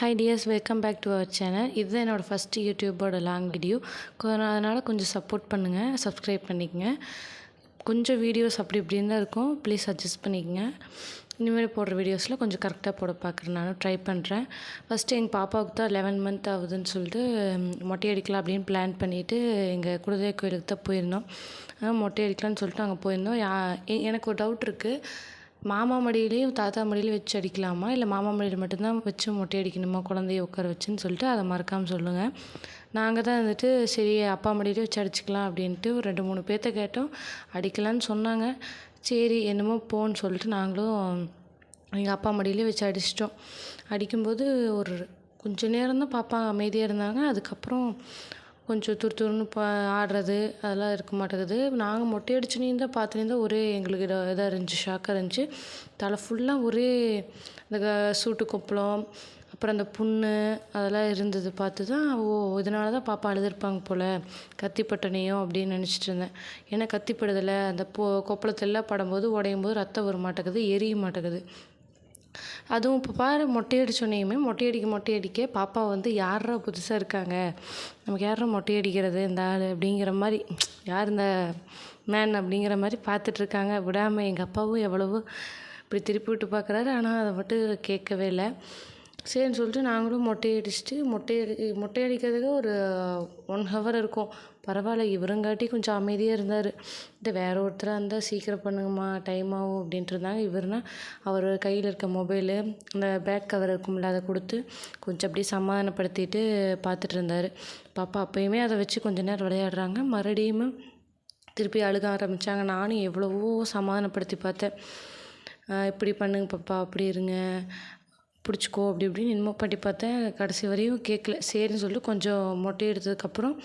Hi dears welcome back to our channel இதுதான் என்னோடய first யூடியூபோட long video அதனால் கொஞ்சம் சப்போர்ட் பண்ணுங்கள் சப்ஸ்கிரைப் பண்ணிக்கங்க. கொஞ்சம் வீடியோஸ் அப்படி இப்படின்னு தான் இருக்கும். ப்ளீஸ் அட்ஜஸ்ட் பண்ணிக்கங்க. இனிமேல் போடுற வீடியோஸில் கொஞ்சம் கரெக்டாக போட பார்க்குறேன் நானும் ட்ரை பண்ணுறேன் ஃபஸ்ட்டு எங்கள் பாப்பாவுக்கு தான் லெவன் மந்த் ஆகுதுன்னு சொல்லிட்டு மொட்டை அடிக்கலாம் அப்படின்னு பிளான் பண்ணிவிட்டு எங்கள் குலதெய்வ கோயிலுக்கு தான் போயிருந்தோம். மொட்டை அடிக்கலாம்னு சொல்லிட்டு அங்கே போயிருந்தோம். யா எனக்கு ஒரு டவுட் இருக்குது மாமா மடியிலையும் தாத்தா மடியிலையும் வச்சு அடிக்கலாமா? இல்லை மாமா மடியில் மட்டும்தான் வச்சு மொட்டை அடிக்கணுமா? குழந்தைய உட்கார வச்சுன்னு சொல்லிட்டு அதை மறக்காமல் சொல்லுங்கள் நாங்கள் தான் வந்துட்டு சரி அப்பா மடியிலே வச்சு அடிச்சுக்கலாம் அப்படின்ட்டு ஒரு ரெண்டு மூணு பேர்த்த கேட்டோம். அடிக்கலான்னு சொன்னாங்க. சரி என்னமோ போன்னு சொல்லிட்டு நாங்களும் எங்கள் அப்பா மடியிலே வச்சு அடிச்சிட்டோம். அடிக்கும்போது ஒரு கொஞ்ச நேரம் தான் பாப்பா அமைதியாக இருந்தாங்க. அதுக்கப்புறம் கொஞ்சம் துரு துருன்னு பா ஆடுறது அதெல்லாம் இருக்க மாட்டேங்குது. நாங்கள் மொட்டை அடிச்சுனே தான் பார்த்துனே ஒரே எங்களுக்கு இதாக இதாக இருந்துச்சு ஷாக்காக இருந்துச்சு. தலை ஃபுல்லாக ஒரே இந்த க- சூட்டு கொப்பளம் அப்புறம் அந்த புண்ணு அதெல்லாம் இருந்தது பார்த்து தான் ஓ இதனால தான் பாப்பா அழுதுருப்பாங்க போல் கத்திப்பட்டனையோ அப்படின்னு நினச்சிட்டு இருந்தேன். ஏன்னா கத்திப்படுதில்ல அந்த பொ கொப்பளத்தெல்லாம் படும்போது உடையும் போது ரத்தம் வர மாட்டேங்குது எரிய மாட்டேங்குது. அதுவும் இப்போ பாரு மொட்டை அடிச்சோன்னையுமே மொட்டை அடிக்க மொட்டை அடிக்க பாப்பா வந்து யாரா புதுசாக இருக்காங்க? நமக்கு யாரா மொட்டை அடிக்கிறது இந்த ஆள் அப்படிங்கிற மாதிரி யார் இந்த மேன் அப்படிங்கிற மாதிரி பார்த்துட்டு இருக்காங்க. விடாமல் எங்கள் அப்பாவும் எவ்வளவோ இப்படி திருப்பி விட்டு பார்க்குறாரு ஆனால் அதை மட்டும் கேட்கவே இல்லை. சரின்னு சொல்லிட்டு நாங்களும் மொட்டை அடிச்சுட்டு மொட்டை அடி மொட்டை அடிக்கிறதுக்கு ஒரு ஒன் ஹவர் இருக்கும். பரவாயில்ல இவருங்காட்டி கொஞ்சம் அமைதியாக இருந்தார். இந்த வேற ஒருத்தராக இருந்தால் சீக்கிரம் பண்ணுங்கம்மா டைம் ஆகும் அப்படின்ட்டு இருந்தாங்க. இவர்னா அவர் கையில் இருக்க மொபைலு அந்த பேக் கவர் இருக்கும்ல அதை கொடுத்து கொஞ்சம் அப்படியே சமாதானப்படுத்திட்டு பார்த்துட்டு இருந்தார். பாப்பா அப்பயுமே அதை வச்சு கொஞ்ச நேரம் விளையாடுறாங்க. மறுபடியும் திருப்பி அழுக ஆரம்பித்தாங்க நானும் எவ்வளவோ சமாதானப்படுத்தி பார்த்தேன். இப்படி பண்ணுங்க பாப்பா அப்படி இருங்க. பிடிச்சிக்கோ அப்படி இப்படின்னு என்னமோ பண்ணி பார்த்தேன். கடைசி வரையும் கேட்கல. சரின்னு சொல்லிட்டு கொஞ்சம் மொட்டை எடுத்ததுக்கப்புறம்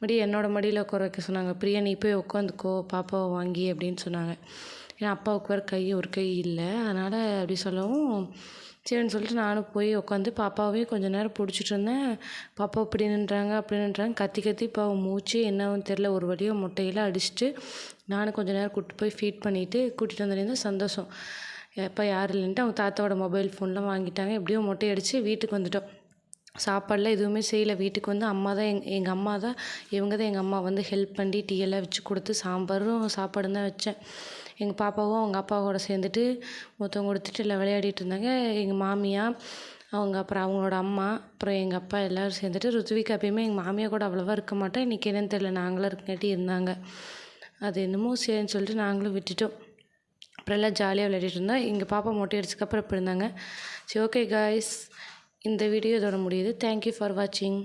மறுபடியும் என்னோடய மடியில் உட்கார வைக்க சொன்னாங்க. பிரியா நீ போய் உட்காந்துக்கோ பாப்பாவை வாங்கி அப்படின்னு சொன்னாங்க. ஏன்னா அப்பாவுக்கு வேறு கை ஒரு கை இல்லை. அதனால் அப்படி சொல்லவும் சரின்னு சொல்லிட்டு நானும் போய் உட்காந்து பாப்பாவையும் கொஞ்ச நேரம் பிடிச்சிட்டு இருந்தேன். பாப்பா இப்படி நின்றாங்க அப்படி நின்றாங்க கத்தி கத்தி இப்போ மூச்சு என்னவும் தெரில ஒரு வழியாக முட்டையெல்லாம் அடிச்சுட்டு நானும் கொஞ்சம் நேரம் கூப்பிட்டு போய் ஃபீட் பண்ணிவிட்டு கூட்டிகிட்டு வந்துருந்தேன் சந்தோஷம். எப்போ யாரும் இல்லைன்ட்டு அவங்க தாத்தாவோட மொபைல் ஃபோன்லாம் வாங்கிட்டாங்க. எப்படியோ மொட்டை அடித்து வீட்டுக்கு வந்துட்டோம். சாப்பாடுலாம் எதுவுமே செய்யலை. வீட்டுக்கு வந்து அம்மா தான் எங் எங்கள் அம்மா தான் இவங்க தான் எங்கள் அம்மா வந்து ஹெல்ப் பண்ணி டீ எல்லாம் வச்சு கொடுத்து சாம்பாரும் சாப்பாடும் தான் வச்சேன். எங்கள் பாப்பாவும் அவங்க அப்பாவோட சேர்ந்துட்டு மொத்தம் கொடுத்துட்டு எல்லாம் விளையாடிட்டு இருந்தாங்க. எங்கள் மாமியா அவங்க அப்புறம் அவங்களோட அம்மா அப்புறம் எங்கள் அப்பா எல்லோரும் சேர்ந்துட்டு ருத்விக்கு எப்பயுமே எங்கள் மாமியா கூட அவ்வளோவா இருக்க மாட்டேன் இன்றைக்கி என்னன்னு தெரியல. நாங்களாம் இருக்கங்காட்டி இருந்தாங்க. அது என்னமோ சரின்னு சொல்லிட்டு நாங்களும் விட்டுட்டோம். அப்புறம்லாம் ஜாலியாக விளையாடிட்டு இருந்தோம் எங்கள் பாப்பா மொட்டை அடிச்சதுக்கப்புறம் இப்படி இருந்தாங்க. சரி ஓகே காய்ஸ் இந்த வீடியோ இதோட முடியுது. தேங்க்யூ ஃபார் வாட்சிங்